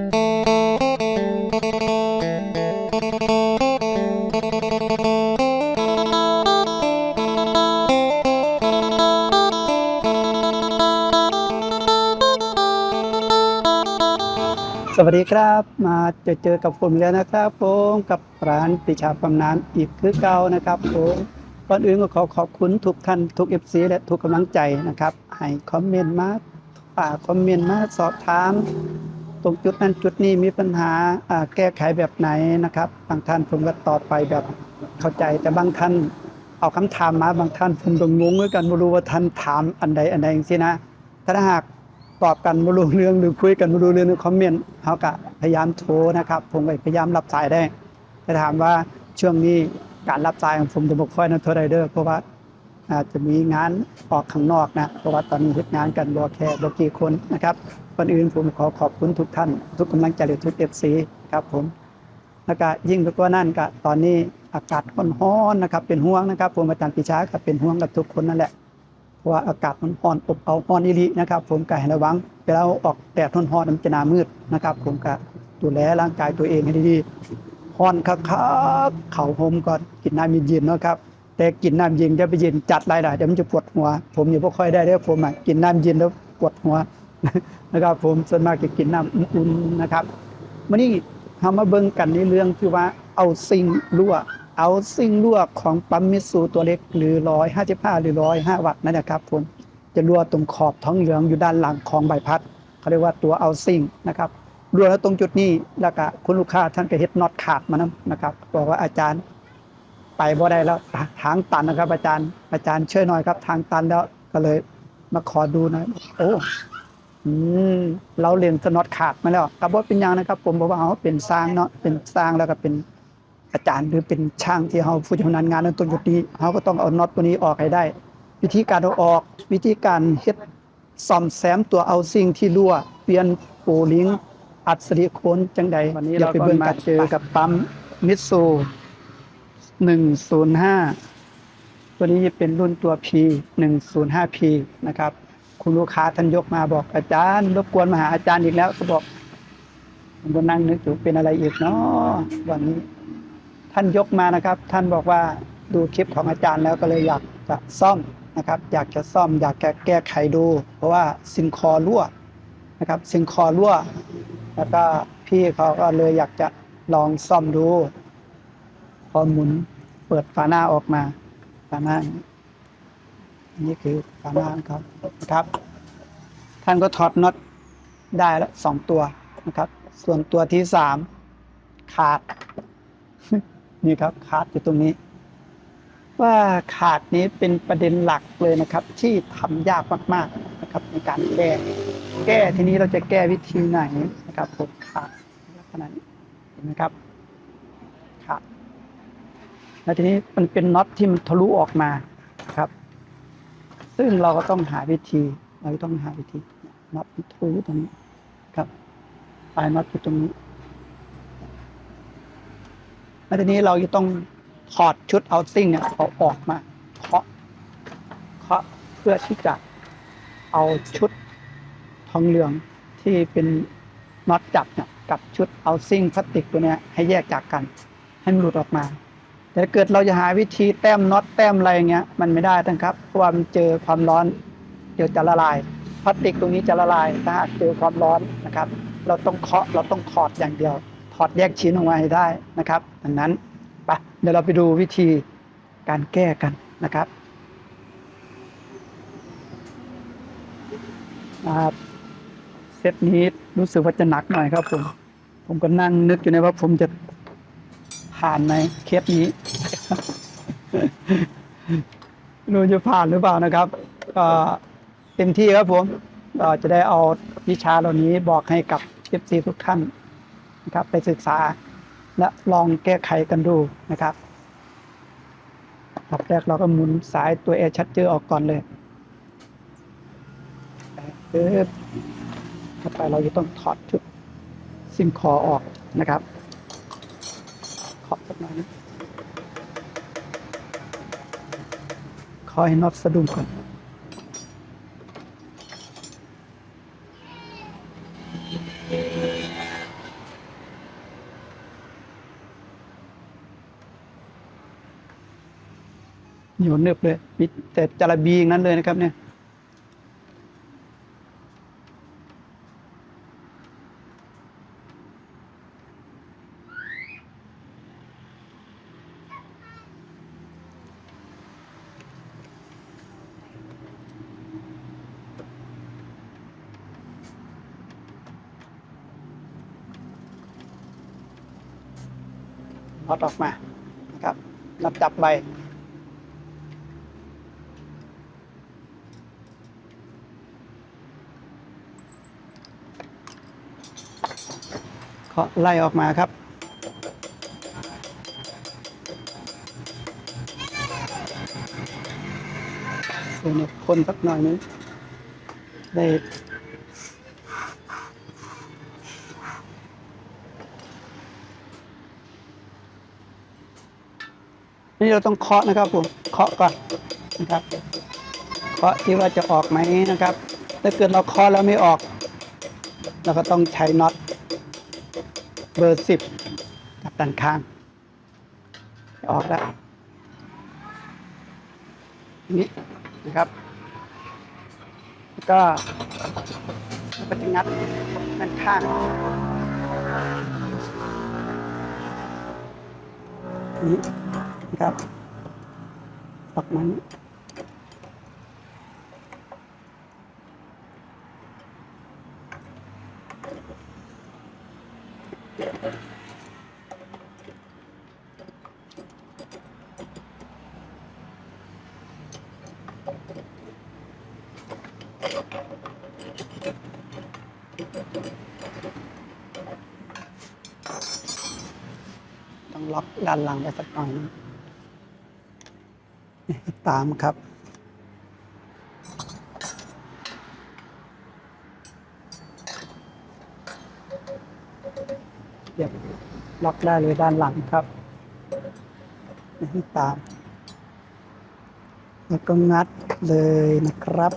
สวัสดีครับมาเจอเจอกับผมแล้วนะครับผมกับร้านปิชาบำนานอีกคือเก่านะครับผมก่อนอื่นก็ขอขอบคุณทุกท่านทุกเอฟซีและทุกกำลังใจนะครับให้คอมเมนต์มาฝากคอมเมนต์มาสอบถาม ตรงจุดนั้นจุดนี้มีปัญหาแก้ไขแบบไหนนะครับ บางท่านผมก็ตอบไปแบบเข้าใจ แต่บางท่านเอาคำถามมาบางท่านผมก็งงเหมือนกันไม่รู้ว่าท่านถามอันใดอันใดอย่างนี้นะถ้าหากตอบกันไม่รู้เรื่องหรือคุยกันไม่รู้เรื่องในคอมเมนต์เขาก็พยายามโทรนะครับ ผมก็พยายามรับสายได้แต่ถามว่าช่วงนี้การรับสายของผมจะบกค่อยนะโทรไรเดอร์เพราะว่า อาจจะมีงานออกข้างนอกนะเพราะว่าตอนนี้เฮ็ดงานกันบ่แค่บ่กี่คนนะครับก่อนอื่นผมขอขอบคุณทุกท่าน ทุกกำลังใจและทุก FC ครับผมแล้วก็ยิ่งไปกว่านั้นก็ตอนนี้อากาศร้อนๆนะครับ เป็นห่วงนะครับผมอาจารย์ปิชาก็เป็นห่วงกับทุกคนนั่นแหละเพราะว่าอากาศมันร้อนอบเอาร้อนอีหลีนะครับ ผมก็ให้ระวังเวลาออกแดดร้อนๆมันจะหนามืดนะครับ ผมก็ดูแลร่างกายตัวเองให้ดีๆร้อนคักๆเข่าผมก่อนกินน้ำเย็นๆนะครับ แต่กินน้ำเย็นจะไปเย็นจัดหลายๆเดี๋ยวมันจะปวดหัว ผมอย่าบ่ค่อยได้เด้อผมอะกินน้ำเย็นแล้วปวดหัวนะครับ ผมส่วนมากจะกินน้ำอุ่นๆนะครับมื่อนี้ทามาเบิ่งกันในเรื่องที่ว่าเอาซิงรั่ว เอาซิงรั่วของปั๊มมิตซูตัวเล็กหรือ155หรือ105วัตต์นั่นนะครับผมจะรั่วตรงขอบท้องเหลืองอยู่ด้านหลังของใบพัดเขาเรียกว่าตัวเอาซิงนะครับรั่วแล้วตรงจุดนี้แล้วก็คุณลูกค้าท่านก็เฮ็ดน็อตขาดมานํนะครับบอกว่าอาจารย์ ไปบ่ได้แล้วทางตันนะครับ อาจารย์ อาจารย์ช่วยหน่อยครับ ทางตันแล้วก็เลย มาขอดูหน่อยโอ้อืมเราเรียนสนอดขาดมาแล้วกับว่าเป็นยังนะครับ ผมบอกว่าเขาเป็นสร้างเนาะเป็นสร้างแล้วก็เป็นอาจารย์หรือเป็นช่างที่เขาผู้ชำนาญงานในต้นจุดนี้เขาก็ต้องเอาน็อตตัวนี้ออกให้ได้ วิธีการเอาออก วิธีการเฮ็ดซ่อมแซมตัวเอาสิ่งที่รั่ว เปลี่ยนปรลิงอัดซิลิโคนจังใดวันนี้เราไปเบิ่งกันเจอกับปั๊มมิตซู 105 ตัวนี้จะเป็นรุ่นตัว P 105P นะครับ คุณลูกค้าท่านยกมาบอกอาจารย์ รบกวนมาหาอาจารย์อีกแล้วก็บอกผมก็นั่งนึกอยู่เป็นอะไรอีกเนาะวันนี้ ท่านยกมานะครับ ท่านบอกว่าดูคลิปของอาจารย์แล้วก็เลยอยากจะซ่อมนะครับ อยากจะซ่อม อยากจะแก้ไขดู เพราะว่าซิงคอรั่วนะครับซิงคอรั่ว แล้วก็พี่เขาก็เลยอยากจะลองซ่อมดู พอหมุนเปิดฝาหน้าออกมาฝาหน้านี่คือฝาหน้าของเขานะครับ ท่านก็ถอดน็อตได้แล้วสองตัวนะครับ ส่วนตัวที่สามขาด นี่ครับขาดอยู่ตรงนี้ ว่าขาดนี้เป็นประเด็นหลักเลยนะครับ ที่ทำยากมากๆนะครับ ในการแก้ แก้ทีนี้เราจะแก้วิธีไหนนะครับผมขาดลักษณะนี้เห็นไหมครับ แล้วทีนี้มันเป็นน็อตที่มันทะลุออกมาครับ ซึ่งเราก็ต้องหาวิธี เราต้องหาวิธีน็อตทะลุตรงนี้ครับปลายน็อตอยู่ตรงนี้แล้วทีนี้เราจะต้องถอดชุดเอาซิ่งเนี่ยเอาออกมาเคาะเคาะเพื่อที่จะเอาชุดทองเหลืองที่เป็นน็อตจับเนี่ยกับชุดเอาซิ่งพลาสติกตัวเนี้ยให้แยกจากกัน ให้มันหลุดออกมา แต่เกิดเราจะหาวิธีแต้มน็อตแต้มอะไรอย่างเงี้ยมันไม่ได้นะครับ เพราะว่ามันเจอความร้อนเดี๋ยวจะละลายพลาสติกตรงนี้จะละลายถ้าหากเจอความร้อนนะครับ เราต้องเคาะเราต้องถอดอย่างเดียว ถอดแยกชิ้นออกมาให้ได้นะครับดังนั้นไปเดี๋ยวเราไปดูวิธีการแก้กันนะครับนะครับเซตนี้รู้สึกว่าจะหนักหน่อยครับผม ผมก็นั่งนึกอยู่นะว่าผมจะ ผ่านไหมเคสนี้รู้จะผ่านหรือเปล่านะครับก็เต็มที่ครับผมก็จะได้เอาวิชาเหล่านี้บอกให้กับ FC ทุกท่านนะครับ ไปศึกษาและลองแก้ไขกันดูนะครับอันดับแรกเราก็หมุนสายตัวแอร์ชัดเจอออกก่อนเลยปึ๊บต่อไปเราจะต้องถอดชุดซิมคอออกนะครับ หน่อยนะขอให้น็อตสะดุ้งก่อนอยู่เนืบเลยมีแต่จระบีอย่างนั้นเลยนะครับเนี่ย อดออกมานะครับ นับจับใบเคาะไล่ออกมาครับ เดี๋ยวเนี่ยคนสักหน่อยนึงได้ นี่เราต้องเคาะนะครับผมเคาะก่อนนะครับเคาะที่ว่าจะออกไหมนะครับ ถ้าเกิดเราเคาะแล้วไม่ออก เราก็ต้องใช้น็อตเบอร์สิบกับด้านข้างออกแล้วนี้นะครับ แล้วก็แล้วก็จะงัดด้านข้างนี้ นะครับออกมานี้ต้องล็อกด้านหลังไว้สักหน่อยนึงนี่ ตามครับเดี๋ยวล็อกได้เลยด้านหลังครับนี่ตาม แล้วก็งัดเลยนะครับ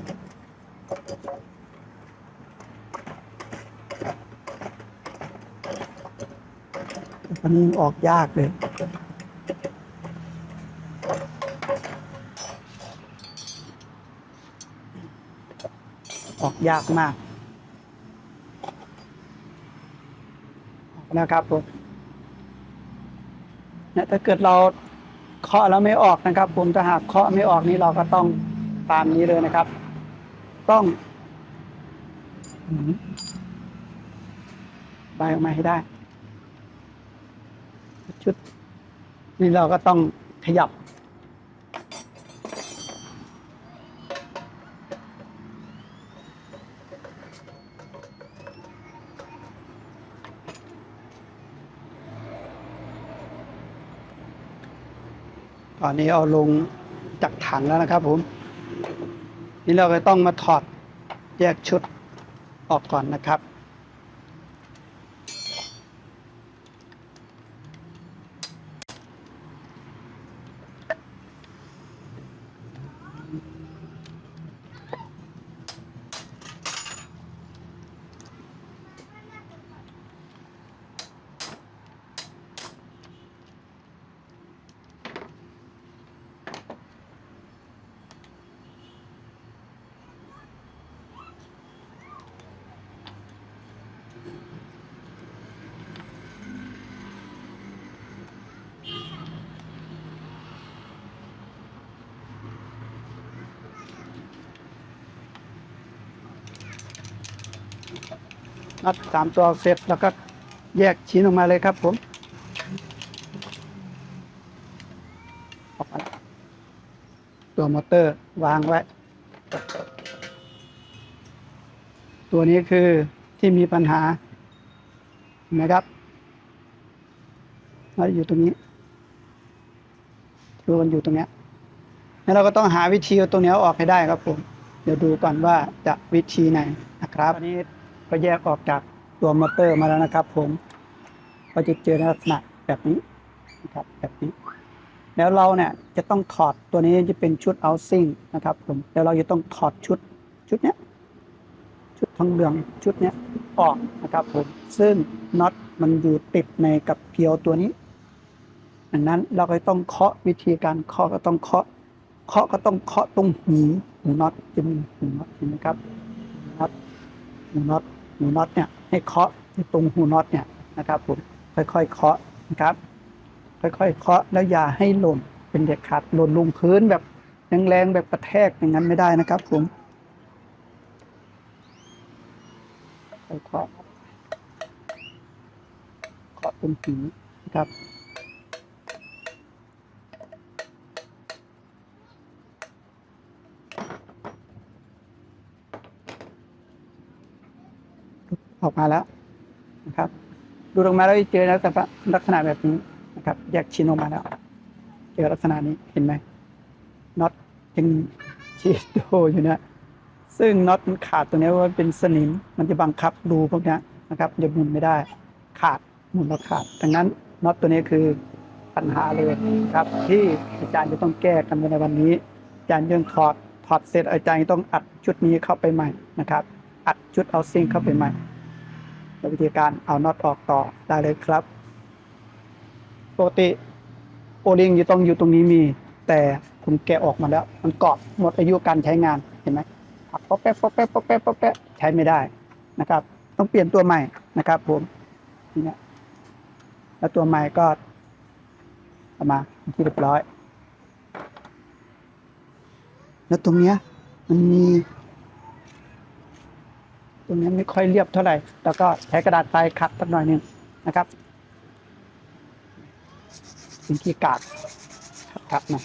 อันนี้ออกยากเลย ออก ยากมากออกแล้วครับผมเนี่ยถ้าเกิดเราเคาะแล้วไม่ออกนะครับ ผมถ้าหากเคาะไม่ออกนี่เราก็ต้องตามนี้เลยนะครับ ต้องใบออกมาให้ได้ชุดนี่เราก็ต้องขยับ อันนี้เอาลงจากถังแล้วนะครับผม นี่เราก็ต้องมาถอดแยกชุดออกก่อนนะครับ นัดสามตัวเสร็จแล้วก็แยกชิ้นออกมาเลยครับผมออกมาตัวมอเตอร์วางไว้ ตัวนี้คือที่มีปัญหาเห็นะครับแล้วอยู่ตรงนี้ดูมันอยู่ตรงเนี้ยแล้วเราก็ต้องหาวิธีเอาตัวเนี้ยออกให้ได้ครับผม เดี๋ยวดูก่อนว่าจะวิธีไหนนะครับอันนี้ ก็แยกออกจากตัวมอเตอร์มาแล้วนะครับ ผม ก็จะเจอในลักษณะแบบนี้นะครับแบบนี้ แล้วเราเนี่ยจะต้องถอดตัวนี้จะเป็นชุด housing นะครับ ผมแล้วเราจะต้องถอดชุดชุดเนี้ยชุดทองเหลืองชุดเนี้ยออกนะครับผมซึ่งน็อตมันอยู่ติดในกับเพียวตัวนี้ดังนั้นเราก็ต้องเคาะวิธีการเคาะก็ต้องเคาะเคาะก็ต้องเคาะตรงหูหูน็อตเป็นหูน็อตเห็นไหมครับหูน็อตหูน็อต หูน็อตเนี่ยให้เคาะที่ตรงหูน็อตเนี่ยนะครับผมค่อยๆเคาะนะครับ ค่อยๆเคาะแล้วอย่าให้หล่นเป็นเด็ดขาดหล่นลงพื้นแบบแรงๆแบบกระแทกอย่างนั้นไม่ได้นะครับผมค่อยๆเคาะเคาะตรงหูนะครับ ออกมาแล้วนะครับ ดูออกมาแล้วเจอแล้วแต่ลักษณะแบบนี้นะครับ แยกชิ้นออกมาแล้ว เจอลักษณะนี้เห็นไหมน็อตยังชีดโดอยู่เนี่ยซึ่งน็อตมันขาดตรงนี้ว่าเป็นสนิมมันจะบังคับรูพวกเนี้ยนะครับจะหมุนไม่ได้ ขาดหมุนแล้วขาดดังนั้นน็อตตัวนี้คือปัญหาเลยครับ ที่อาจารย์จะต้องแก้กันในวันนี้อาจารย์ยังถอดถอดเสร็จอาจารย์ต้องอัดชุดนี้เข้าไปใหม่นะครับ อัดชุดเอาซิงเข้าไปใหม่ แล้ววิธีการเอาน็อตออกต่อได้เลยครับปกติโอลิงอยู่ต้องอยู่ตรงนี้มี แต่ผมแกะออกมาแล้ว มันเกาะหมดอายุการใช้งานเห็นไหมผักป๊อปแป๊ะป๊อปแป๊ะป๊อปแป๊ะป๊อปแป๊ะใช้ไม่ได้นะครับ ต้องเปลี่ยนตัวใหม่นะครับ ผมนี่ยแล้วตัวใหม่ก็เอามาที่เรียบร้อย แล้วตรงเนี้ยมันมี รงนี้ไม่ค่อยเรียบเท่าไหร่ แล้วก็ใช้กระดาษทรายขัดสักหน่อยหนึ่งนะครับสิ่งที่กาดขัดขัดหน่อย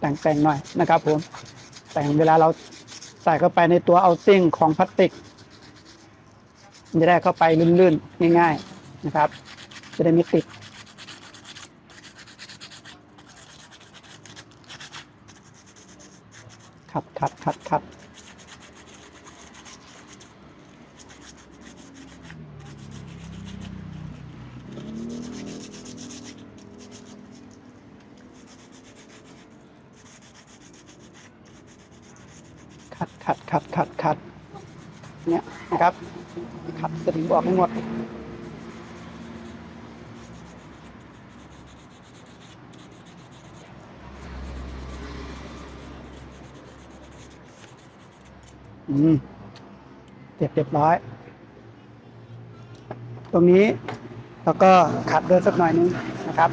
แต่งแต่งหน่อยนะครับผมแต่งเวลาเราใส่เข้าไปในตัวเอาซิ่งของพลาสติกจะได้เข้าไปลื่นๆ ง่าย ๆนะครับ จะได้ไม่ติด ขัดขัดขัดขัดขัดขัดขัดขัดขัดเนี่ยนะครับ ขัดสนิมออกให้หมด อืมเสร็จเรียบร้อย ตรงนี้แล้วก็ขัดเดินสักหน่อยนึงนะครับ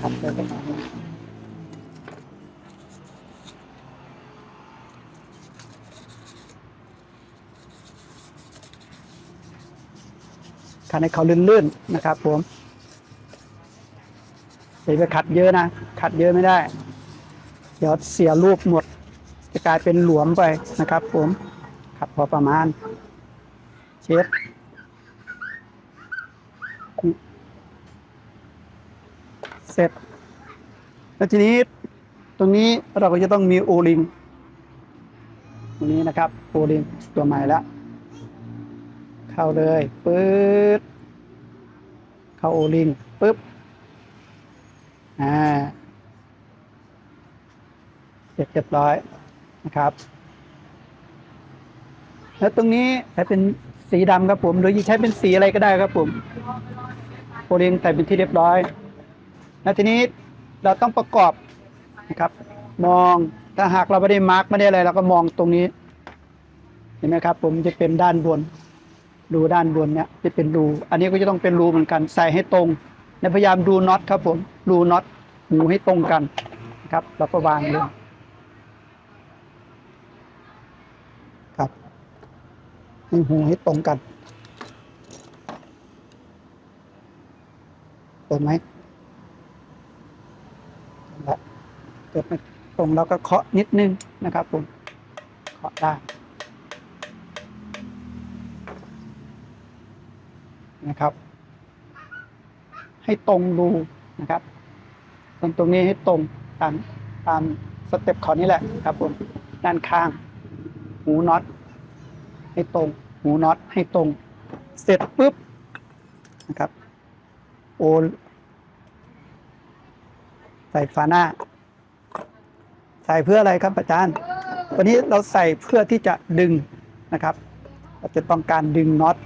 ขัดเดินสักหน่อยนึงขัดให้เขาลื่นๆนะครับผมอย่าไปขัดเยอะนะ ขัดเยอะไม่ได้ เดี๋ยวเสียรูปหมด จะกลายเป็นหลวมไปนะครับผมขัดพอประมาณ เช็ดเสร็จ แล้วทีนี้ตรงนี้เราก็จะต้องมีโอลิงตรงนี้นะครับโอลิงตัวใหม่แล้ว เข้าเลยปึ๊ดเข้าโอลิงปึ๊บอ่า ร็จเรียบร้อยนะครับ แล้วตรงนี้ใช้เป็นสีดำครับผม หรือจะใช้เป็นสีอะไรก็ได้ครับผมโปรเงแต่เป็นที่เรียบร้อย แล้วทีนี้เราต้องประกอบนะครับ มองถ้าหากเราไม่ได้มาร์กไม่ได้อะไรเราก็มองตรงนี้ เห็นไหมครับ ผมจะเป็นด้านบนรูด้านบนเนี่ยจะเป็นรูอันนี้ก็จะต้องเป็นรูเหมือนกันใส่ให้ตรงและพยายามดูน็อตครับผมรูน็อตหูให้ตรงกันนะครับแล้วก็วางลง ครับ ให้หูให้ตรงกันตรงไหมแล้วเกิดไม่ตรงแล้วก็เคาะนิดนึงนะครับผมเคาะได้นะครับ ให้ตรงรูนะครับตรงตรงนี้ให้ตรงตามตามสเต็ปขอนี้แหละครับผมด้านข้าง หูน็อต ให้ตรง หูน็อตให้ตรง เสร็จปุ๊บนะครับโอใส่ฝาหน้า ใส่เพื่ออะไรครับอาจารย์ วันนี้เราใส่เพื่อที่จะดึงนะครับ เราจะต้องการดึงน็อต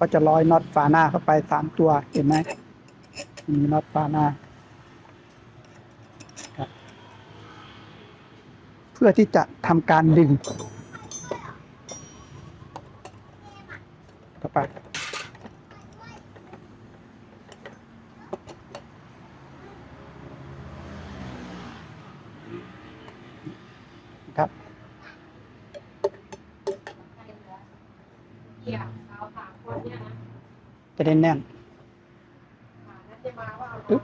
ก็จะร้อยน็อตฝาหน้าเข้าไปสามตัวเห็นไหมมีน็อตฝาหน้าเพื่อที่จะทำการดึงต่อไป ครับ เกี่ยวเราสามคนเนี่ยนะ จะ ได้แน่นหานัดจะมาว่าเอาปึ๊บ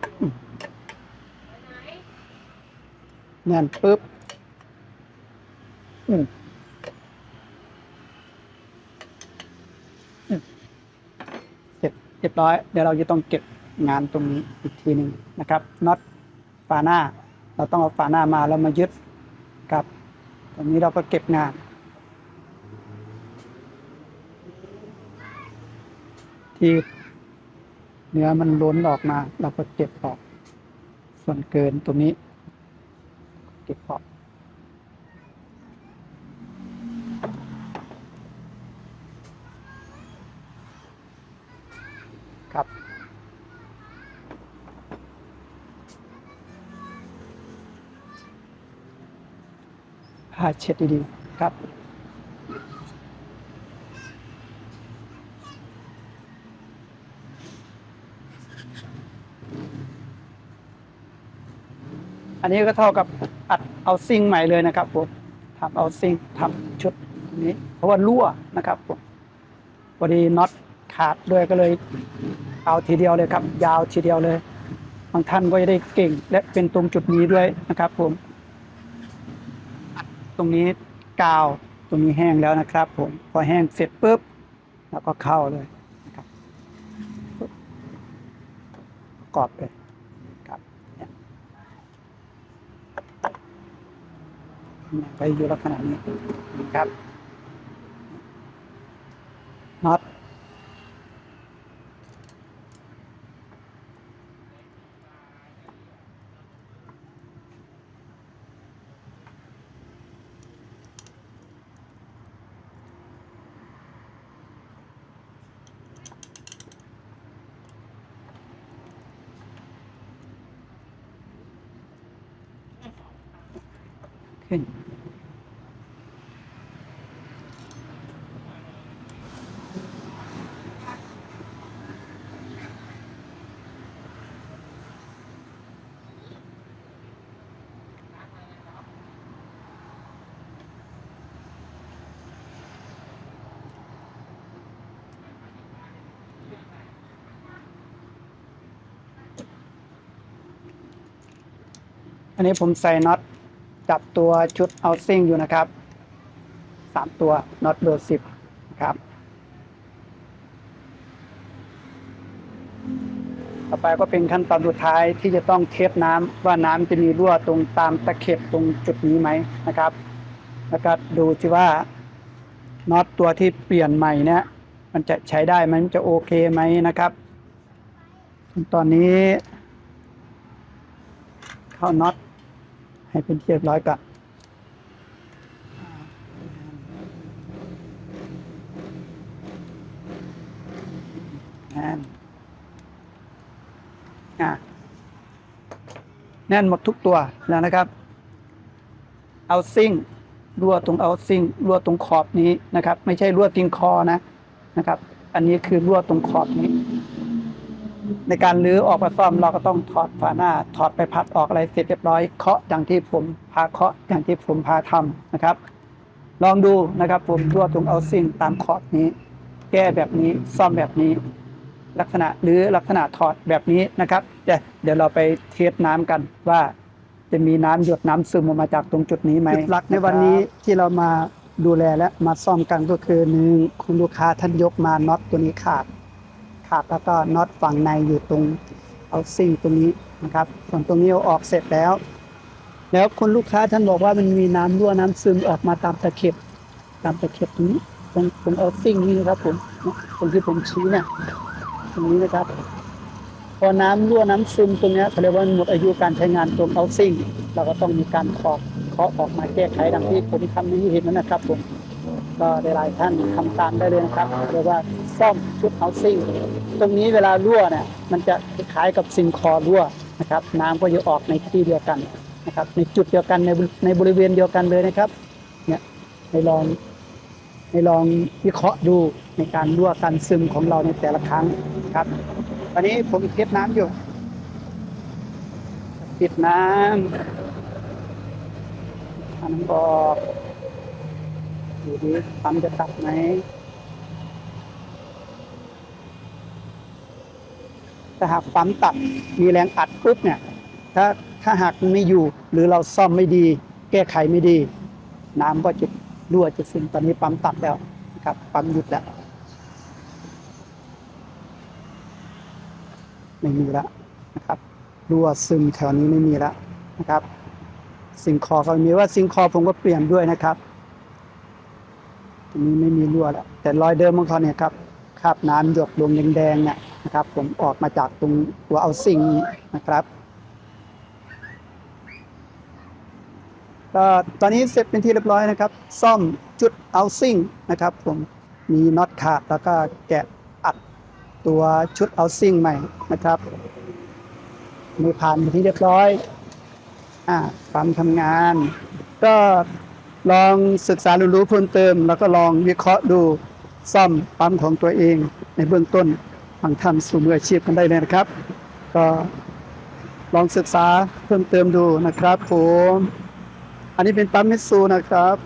แน่นปึ๊บอืมเสร็จเรียบร้อย เดี๋ยวเราจะต้องเก็บงานตรงนี้อีกทีหนึ่งนะครับน็อตฝาหน้า เราต้องเอาฝาหน้ามาแล้วมายึดกับตรงนี้เราก็เก็บงาน ที่ เนื้อมันล้นออกมา เราก็เก็บออก ส่วนเกินตรงนี้ เก็บออกครับผ้าเช็ดดีๆครับ อันนี้ก็เท่ากับอัดเอาซิงใหม่เลยนะครับผมทำเอาซิงทำชุดนี้ เพราะว่ารั่วนะครับผมพอดีน็อตขาดด้วยก็เลย เอาทีเดียวเลยครับ ยาวทีเดียวเลยบางท่านก็จะได้เก่ง และเป็นตรงจุดนี้ด้วยนะครับ ผมอัดตรงนี้กาวตรงนี้แห้งแล้วนะครับ ผมพอแห้งเสร็จปุ๊บแล้วก็เข้าเลยนะครับปุ๊บประกอบเลยครับเนี่ย ไปอยู่ลักษณะนี้นะครับน็อตขึ้น อันนี้ผมใส่น็อตจับตัวชุดเอาซิ่งอยู่นะครับสามตัวน็อตเบอร์สิบนะครับ ต่อไปก็เป็นขั้นตอนสุดท้ายที่จะต้องเทสน้ำว่าน้ำจะมีรั่วตรงตามตะเข็บตรงจุดนี้ไหมนะครับ แล้วก็ดูที่ว่าน็อตตัวที่เปลี่ยนใหม่เนี่ยมันจะใช้ได้ไหมมันจะโอเคไหมนะครับ ตอนนี้ เข้าน็อต ให้เป็นที่เรียบร้อยก่อนแน่นอะแน่นหมดทุกตัวแล้วนะครับ เอาซิ่งรั่วตรงเอาซิ่งรั่วตรงขอบนี้นะครับ ไม่ใช่รั่วติงคอนะนะครับ อันนี้คือรั่วตรงขอบนี้ ในการรื้อออกมาซ่อมเราก็ต้องถอดฝาหน้า ถอดไปพัดออกอะไรเสร็จเรียบร้อยเคาะอย่างที่ผมพาเคาะอย่างที่ผมพาทำนะครับ ลองดูนะครับ ผมรั่วตรงเอาซิ่งตามขอบนี้ แก้แบบนี้ซ่อมแบบนี้ ลักษณะหรือลักษณะถอดแบบนี้นะครับเดี๋ยวเดี๋ยวเราไปเทสน้ำกันว่าจะมีน้ำหยดน้ำซึมออกมาจากตรงจุดนี้ไหมหลักในวันนี้ที่เรามาดูแลและมาซ่อมกันก็คือหนึ่งคุณลูกค้าท่านยกมาน็อตตัวนี้ขาด ขาดแล้วก็น็อตฝั่งในอยู่ตรงเอาซิ่งตรงนี้นะครับ ส่วนตรงนี้เอาออกเสร็จแล้ว แล้วคุณลูกค้าท่านบอกว่ามันมีน้ำรั่วน้ำซึมออกมาตามตะเข็บ ตามตะเข็บตรงนี้ตรงตรงเอาซิ่งนี่นะครับผมตรงที่ผมชี้เนี่ยตรงนี้นะครับพอน้ำรั่วน้ำซึมตรงนี้เขาเรียกว่าหมดอายุการใช้งานตรงเอาซิ่งเราก็ต้องมีการถอดเคาะออกมาแก้ไขดังที่ผมทำให้เห็นนั่นนะครับผมก็หลายท่านทำตามได้เลยนะครับเรียกว่าซ่อมชุดเฮาสิ่ง ตรงนี้เวลารั่วเนี่ยมันจะคล้ายกับซิงคอรั่วนะครับ น้ำก็จะออกในที่เดียวกันนะครับ ในจุดเดียวกันในในบริเวณเดียวกันเลยนะครับเนี่ยในลองในลองวิเคราะห์ดูในการรั่วการซึมของเราในแต่ละครั้งครับตอนนี้ผมเทสน้ำอยู่ปิดน้ำอันนั้นบอกดูดิปั๊มจะตัดไหม ถ้าหากปั๊มตัดมีแรงอัดปุ๊บเนี่ยถ้าถ้าหากไม่อยู่หรือเราซ่อมไม่ดี แก้ไขไม่ดี น้ำก็จะรั่วจะซึมตอนนี้ปั๊มตัดแล้วนะครับปั๊มหยุดแล้วไม่มีแล้วนะครับรั่วซึมแถวนี้ไม่มีแล้วนะครับซิงคอก็มีว่าซิงคอผมก็เปลี่ยนด้วยนะครับตรงนี้ไม่มีรั่วแล้วแต่รอยเดิมของเขาเนี่ยครับคราบน้ำหยดลงแดงๆเนี่ย นะครับ ผมออกมาจากตรงตัวเอาซิงนี้นะครับ ก็ตอนนี้เสร็จเป็นที่เรียบร้อยนะครับ ซ่อมจุดเอาซิงนะครับ ผมมีน็อตขาดแล้วก็แกะอัดตัวชุดเอาซิงใหม่นะครับมือผ่านไปนที่เรียบร้อย อ่าปั๊มทำงาน ก็ลองศึกษาเรียนรู้เพิ่มเติม แล้วก็ลองวิเคราะห์ดูซ่อมปั๊มของตัวเองในเบื้องต้น บางธรรมสู่มืออาชีพกันได้เลยนะครับ ก็ลองศึกษาเพิ่มเติมดูนะครับผม อันนี้เป็นปั๊มมิตซูนะครับ